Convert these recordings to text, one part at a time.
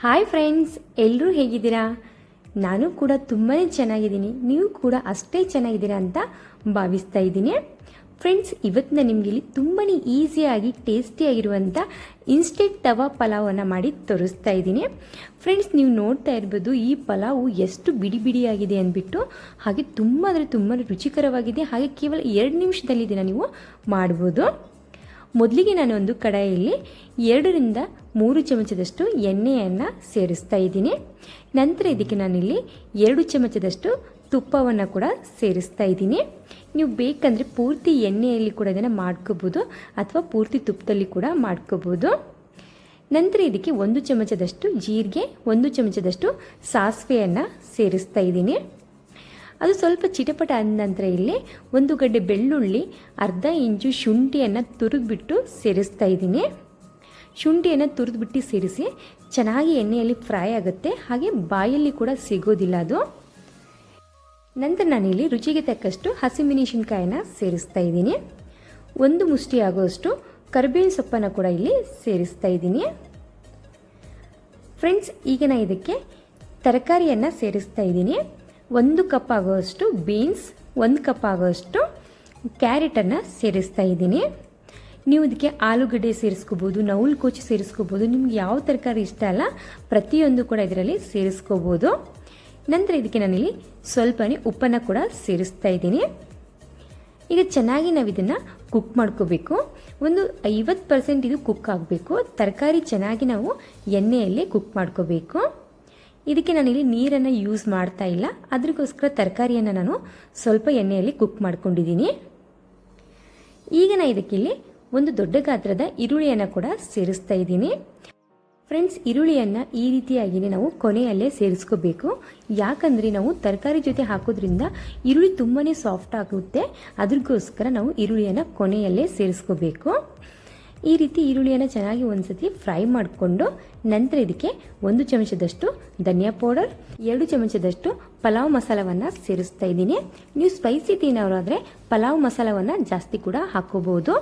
Hi friends ಎಲ್ಲರೂ ಹೇಗಿದ್ದೀರಾ? ನಾನು ಕೂಡ ತುಂಬಾ ಚೆನ್ನಾಗಿದ್ದೀನಿ. ನೀವು ಕೂಡ ಅಷ್ಟೇ ಚೆನ್ನಾಗಿದ್ದೀರಾ ಅಂತ ಭಾವಿಸ್ತಾ ಇದ್ದೀನಿ. ಫ್ರೆಂಡ್ಸ್ ಇವತ್ತು ನಾನು ನಿಮಗೆ ಇಲ್ಲಿ ತುಂಬಾ ಈಸಿಯಾಗಿ ಟೇಸ್ಟಿಯಾಗಿರುವಂಥ ಇನ್ಸ್ಟೆಂಟ್ ತವಾ ಪಲಾವನ್ನು ಮಾಡಿ ತೋರಿಸ್ತಾ ಇದ್ದೀನಿ. ಫ್ರೆಂಡ್ಸ್ ನೀವು ನೋಡ್ತಾ ಇರ್ಬೋದು ಈ ಪಲಾವು ಎಷ್ಟು ಬಿಡಿ ಬಿಡಿಯಾಗಿದೆ ಅಂದ್ಬಿಟ್ಟು, ಹಾಗೆ ತುಂಬ ಅಂದರೆ ತುಂಬ ರುಚಿಕರವಾಗಿದೆ. ಹಾಗೆ ಕೇವಲ ಎರಡು ನಿಮಿಷದಲ್ಲಿ ಇದನ್ನು ನೀವು ಮಾಡ್ಬೋದು. ಮೊದಲಿಗೆ ನಾನು ಒಂದು ಕಡಾಯಲ್ಲಿ ಎರಡರಿಂದ ಮೂರು ಚಮಚದಷ್ಟು ಎಣ್ಣೆಯನ್ನು ಸೇರಿಸ್ತಾ ಇದ್ದೀನಿ. ನಂತರ ಇದಕ್ಕೆ ನಾನಿಲ್ಲಿ ಎರಡು ಚಮಚದಷ್ಟು ತುಪ್ಪವನ್ನು ಕೂಡ ಸೇರಿಸ್ತಾ ಇದ್ದೀನಿ. ನೀವು ಬೇಕಂದರೆ ಪೂರ್ತಿ ಎಣ್ಣೆಯಲ್ಲಿ ಕೂಡ ಇದನ್ನು ಮಾಡ್ಕೋಬೋದು ಅಥವಾ ಪೂರ್ತಿ ತುಪ್ಪದಲ್ಲಿ ಕೂಡ ಮಾಡ್ಕೋಬೋದು. ನಂತರ ಇದಕ್ಕೆ ಒಂದು ಚಮಚದಷ್ಟು ಜೀರಿಗೆ, ಒಂದು ಚಮಚದಷ್ಟು ಸಾಸಿವೆಯನ್ನು ಸೇರಿಸ್ತಾ ಇದ್ದೀನಿ. ಅದು ಸ್ವಲ್ಪ ಚಿಟಪಟ ಆದ ನಂತರ ಇಲ್ಲಿ ಒಂದು ಗಡ್ಡೆ ಬೆಳ್ಳುಳ್ಳಿ, ಅರ್ಧ ಇಂಚು ಶುಂಠಿಯನ್ನು ತುರಿದ್ಬಿಟ್ಟು ಸೇರಿಸ್ತಾ ಇದ್ದೀನಿ. ಶುಂಠಿಯನ್ನು ತುರಿದ್ಬಿಟ್ಟು ಸೇರಿಸಿ ಚೆನ್ನಾಗಿ ಎಣ್ಣೆಯಲ್ಲಿ ಫ್ರೈ ಆಗುತ್ತೆ. ಹಾಗೆ ಬಾಯಲ್ಲಿ ಕೂಡ ಸಿಗೋದಿಲ್ಲ ಅದು. ನಂತರ ನಾನಿಲ್ಲಿ ರುಚಿಗೆ ತಕ್ಕಷ್ಟು ಹಸಿಮೆಣಸಿನ್ಕಾಯಿನ ಸೇರಿಸ್ತಾ ಇದ್ದೀನಿ. ಒಂದು ಮುಷ್ಟಿ ಆಗುವಷ್ಟು ಕರಿಬೇವಿನ ಸೊಪ್ಪನ್ನು ಕೂಡ ಇಲ್ಲಿ ಸೇರಿಸ್ತಾ ಇದ್ದೀನಿ. ಫ್ರೆಂಡ್ಸ್, ಈಗ ನಾನು ಇದಕ್ಕೆ ತರಕಾರಿಯನ್ನು ಸೇರಿಸ್ತಾ ಇದ್ದೀನಿ. ಒಂದು ಕಪ್ ಆಗುವಷ್ಟು ಬೀನ್ಸ್, ಒಂದು ಕಪ್ ಆಗುವಷ್ಟು ಕ್ಯಾರೆಟನ್ನು ಸೇರಿಸ್ತಾ ಇದ್ದೀನಿ. ನೀವು ಇದಕ್ಕೆ ಆಲೂಗಡ್ಡೆ ಸೇರಿಸ್ಕೋಬೋದು, ನೌಲ್ ಕೋಚಿ ಸೇರಿಸ್ಕೋಬೋದು, ನಿಮ್ಗೆ ಯಾವ ತರಕಾರಿ ಇಷ್ಟ ಅಲ್ಲ ಪ್ರತಿಯೊಂದು ಕೂಡ ಇದರಲ್ಲಿ ಸೇರಿಸ್ಕೋಬೋದು. ನಂತರ ಇದಕ್ಕೆ ನಾನಿಲ್ಲಿ ಸ್ವಲ್ಪನೇ ಉಪ್ಪನ್ನು ಕೂಡ ಸೇರಿಸ್ತಾ ಇದ್ದೀನಿ. ಈಗ ಚೆನ್ನಾಗಿ ನಾವು ಇದನ್ನು ಕುಕ್ ಮಾಡ್ಕೋಬೇಕು. ಒಂದು ಐವತ್ತು ಪರ್ಸೆಂಟ್ ಇದು ಕುಕ್ ಆಗಬೇಕು. ತರಕಾರಿ ಚೆನ್ನಾಗಿ ನಾವು ಎಣ್ಣೆಯಲ್ಲಿ ಕುಕ್ ಮಾಡ್ಕೋಬೇಕು. ಇದಕ್ಕೆ ನಾನಿಲ್ಲಿ ನೀರನ್ನು ಯೂಸ್ ಮಾಡ್ತಾ ಇಲ್ಲ. ಅದಕ್ಕೋಸ್ಕರ ತರಕಾರಿಯನ್ನು ನಾನು ಸ್ವಲ್ಪ ಎಣ್ಣೆಯಲ್ಲಿ ಕುಕ್ ಮಾಡ್ಕೊಂಡಿದ್ದೀನಿ. ಈಗ ನಾನು ಇದಕ್ಕಿಲ್ಲಿ ಒಂದು ದೊಡ್ಡ ಗಾತ್ರದ ಈರುಳ್ಳಿಯನ್ನು ಕೂಡ ಸೇರಿಸ್ತಾ ಇದ್ದೀನಿ. ಫ್ರೆಂಡ್ಸ್ ಈರುಳ್ಳಿಯನ್ನು ಈ ರೀತಿಯಾಗಿ ನಾವು ಕೊನೆಯಲ್ಲೇ ಸೇರಿಸ್ಕೋಬೇಕು. ಯಾಕಂದರೆ ನಾವು ತರಕಾರಿ ಜೊತೆ ಹಾಕೋದ್ರಿಂದ ಈರುಳ್ಳಿ ತುಂಬಾ ಸಾಫ್ಟ್ ಆಗುತ್ತೆ. ಅದಕ್ಕೋಸ್ಕರ ನಾವು ಈರುಳ್ಳಿಯನ್ನು ಕೊನೆಯಲ್ಲೇ ಸೇರಿಸ್ಕೋಬೇಕು. ಈ ರೀತಿ ಈರುಳ್ಳಿಯನ್ನು ಚೆನ್ನಾಗಿ ಒಂದ್ಸತಿ ಫ್ರೈ ಮಾಡಿಕೊಂಡು ನಂತರ ಇದಕ್ಕೆ ಒಂದು ಚಮಚದಷ್ಟು ಧನಿಯಾ ಪೌಡರ್, ಎರಡು ಚಮಚದಷ್ಟು ಪಲಾವ್ ಮಸಾಲವನ್ನು ಸೇರಿಸ್ತಾ ಇದ್ದೀನಿ. ನೀವು ಸ್ಪೈಸಿ ತಿನ್ನೋರಾದರೆ ಪಲಾವ್ ಮಸಾಲವನ್ನು ಜಾಸ್ತಿ ಕೂಡ ಹಾಕೋಬಹುದು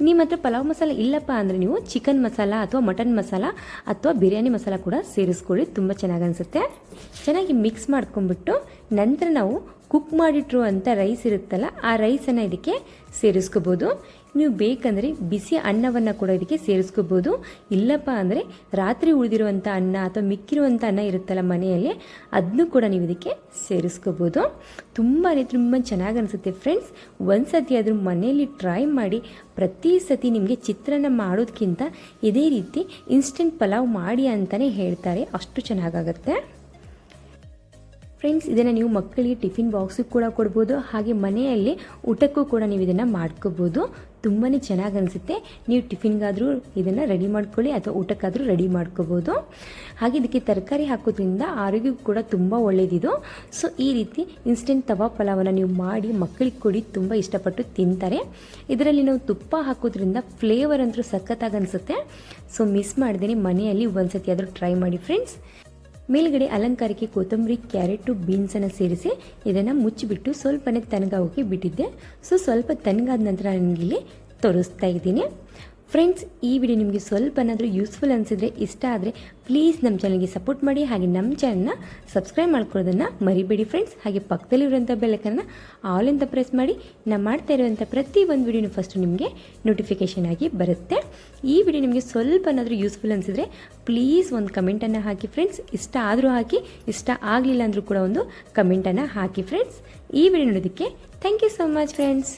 ನಿಮ್ಮ ಹತ್ರ ಪಲಾವ್ ಮಸಾಲ ಇಲ್ಲಪ್ಪ ಅಂದರೆ ನೀವು ಚಿಕನ್ ಮಸಾಲ ಅಥವಾ ಮಟನ್ ಮಸಾಲ ಅಥವಾ ಬಿರಿಯಾನಿ ಮಸಾಲ ಕೂಡ ಸೇರಿಸ್ಕೊಳ್ಳಿ. ತುಂಬ ಚೆನ್ನಾಗಿ ಅನಿಸುತ್ತೆ. ಚೆನ್ನಾಗಿ ಮಿಕ್ಸ್ ಮಾಡ್ಕೊಂಡ್ಬಿಟ್ಟು ನಂತರ ನಾವು ಕುಕ್ ಮಾಡಿಟ್ಟಿರುವಂಥ ರೈಸ್ ಇರುತ್ತಲ್ಲ, ಆ ರೈಸನ್ನು ಇದಕ್ಕೆ ಸೇರಿಸ್ಕೋಬೋದು. ನೀವು ಬೇಕಂದರೆ ಬಿಸಿ ಅನ್ನವನ್ನು ಕೂಡ ಇದಕ್ಕೆ ಸೇರಿಸ್ಕೋಬೋದು. ಇಲ್ಲಪ್ಪ ಅಂದರೆ ರಾತ್ರಿ ಉಳಿದಿರುವಂಥ ಅನ್ನ ಅಥವಾ ಮಿಕ್ಕಿರುವಂಥ ಅನ್ನ ಇರುತ್ತಲ್ಲ ಮನೆಯಲ್ಲಿ ಅದನ್ನು ಕೂಡ ನೀವು ಇದಕ್ಕೆ ಸೇರಿಸ್ಕೋಬೋದು. ತುಂಬಾ ತುಂಬ ಚೆನ್ನಾಗಿ ಅನಿಸುತ್ತೆ ಫ್ರೆಂಡ್ಸ್ ಒಂದು ಸತಿ ಆದರೂ ಮನೆಯಲ್ಲಿ ಟ್ರೈ ಮಾಡಿ, ಪ್ರತಿ ಸತಿ ನಿಮಗೆ ಚಿತ್ರಾನ್ನ ಮಾಡೋದಕ್ಕಿಂತ ಇದೇ ರೀತಿ ಇನ್ಸ್ಟೆಂಟ್ ಪಲಾವ್ ಮಾಡಿ ಅಂತಲೇ ಹೇಳ್ತಾರೆ. ಅಷ್ಟು ಚೆನ್ನಾಗಾಗತ್ತೆ ಫ್ರೆಂಡ್ಸ್, ಇದನ್ನು ನೀವು ಮಕ್ಕಳಿಗೆ ಟಿಫಿನ್ ಬಾಕ್ಸಿಗೆ ಕೂಡ ಕೊಡ್ಬೋದು, ಹಾಗೆ ಮನೆಯಲ್ಲಿ ಊಟಕ್ಕೂ ಕೂಡ ನೀವು ಇದನ್ನು ಮಾಡ್ಕೋಬೋದು. ತುಂಬಾ ಚೆನ್ನಾಗಿ ಅನಿಸುತ್ತೆ. ನೀವು ಟಿಫಿನ್ಗಾದರೂ ಇದನ್ನು ರೆಡಿ ಮಾಡ್ಕೊಳ್ಳಿ, ಅಥವಾ ಊಟಕ್ಕಾದರೂ ರೆಡಿ ಮಾಡ್ಕೋಬೋದು. ಹಾಗೆ ಇದಕ್ಕೆ ತರಕಾರಿ ಹಾಕೋದ್ರಿಂದ ಆರೋಗ್ಯಕ್ಕೂ ಕೂಡ ತುಂಬ ಒಳ್ಳೆಯದಿದು ಸೊ ಈ ರೀತಿ ಇನ್ಸ್ಟೆಂಟ್ ತವಾ ಪಲಾವನ್ನು ನೀವು ಮಾಡಿ ಮಕ್ಕಳಿಗೆ ಕೊಡಿ, ತುಂಬ ಇಷ್ಟಪಟ್ಟು ತಿಂತಾರೆ. ಇದರಲ್ಲಿ ನಾವು ತುಪ್ಪ ಹಾಕೋದ್ರಿಂದ ಫ್ಲೇವರ್ ಅಂತೂ ಸಖತ್ತಾಗಿ ಅನಿಸುತ್ತೆ. ಸೊ ಮಿಸ್ ಮಾಡ್ದೇನೆ ಮನೆಯಲ್ಲಿ ಒಂದ್ಸತಿ ಆದರೂ ಟ್ರೈ ಮಾಡಿ ಫ್ರೆಂಡ್ಸ್ ಮೇಲ್ಗಡೆ ಅಲಂಕಾರಕ್ಕೆ ಕೊತ್ತಂಬರಿ, ಕ್ಯಾರೆಟು, ಬೀನ್ಸನ್ನು ಸೇರಿಸಿ ಇದನ್ನು ಮುಚ್ಚಿಬಿಟ್ಟು ಸ್ವಲ್ಪನೇ ತನಗಾಗೋಕೆ ಬಿಟ್ಟಿದ್ದೆ. ಸೊ ಸ್ವಲ್ಪ ತನಗಾದ ನಂತರ ನನಗಿಲ್ಲಿ ತೋರಿಸ್ತಾ ಇದ್ದೀನಿ. ಫ್ರೆಂಡ್ಸ್ ಈ ವಿಡಿಯೋ ನಿಮಗೆ ಸ್ವಲ್ಪನಾದರೂ ಯೂಸ್ಫುಲ್ ಅನಿಸಿದ್ರೆ ಇಷ್ಟ ಆದರೆ ಪ್ಲೀಸ್ ನಮ್ಮ ಚಾನಲ್ಗೆ ಸಪೋರ್ಟ್ ಮಾಡಿ ಹಾಗೆ ನಮ್ಮ ಚಾನಲ್ನ ಸಬ್ಸ್ಕ್ರೈಬ್ ಮಾಡ್ಕೊಳ್ಳೋದನ್ನು ಮರಿಬೇಡಿ ಫ್ರೆಂಡ್ಸ್ ಹಾಗೆ ಪಕ್ಕದಲ್ಲಿರುವಂಥ ಬೆಲ್ಲಕನ್ನು ಆಲ್ ಅಂತ ಪ್ರೆಸ್ ಮಾಡಿ. ನಾವು ಮಾಡ್ತಾ ಇರುವಂಥ ಪ್ರತಿ ಒಂದು ವಿಡಿಯೋನು ಫಸ್ಟು ನಿಮಗೆ ನೋಟಿಫಿಕೇಷನ್ ಆಗಿ ಬರುತ್ತೆ. ಈ ವಿಡಿಯೋ ನಿಮಗೆ ಸ್ವಲ್ಪನಾದರೂ ಯೂಸ್ಫುಲ್ ಅನಿಸಿದ್ರೆ ಪ್ಲೀಸ್ ಒಂದು ಕಮೆಂಟನ್ನು ಹಾಕಿ ಫ್ರೆಂಡ್ಸ್ ಇಷ್ಟ ಆದರೂ ಹಾಕಿ, ಇಷ್ಟ ಆಗಲಿಲ್ಲ ಅಂದರೂ ಕೂಡ ಒಂದು ಕಮೆಂಟನ್ನು ಹಾಕಿ ಫ್ರೆಂಡ್ಸ್ ಈ ವಿಡಿಯೋ ನೋಡೋದಕ್ಕೆ thank you so much friends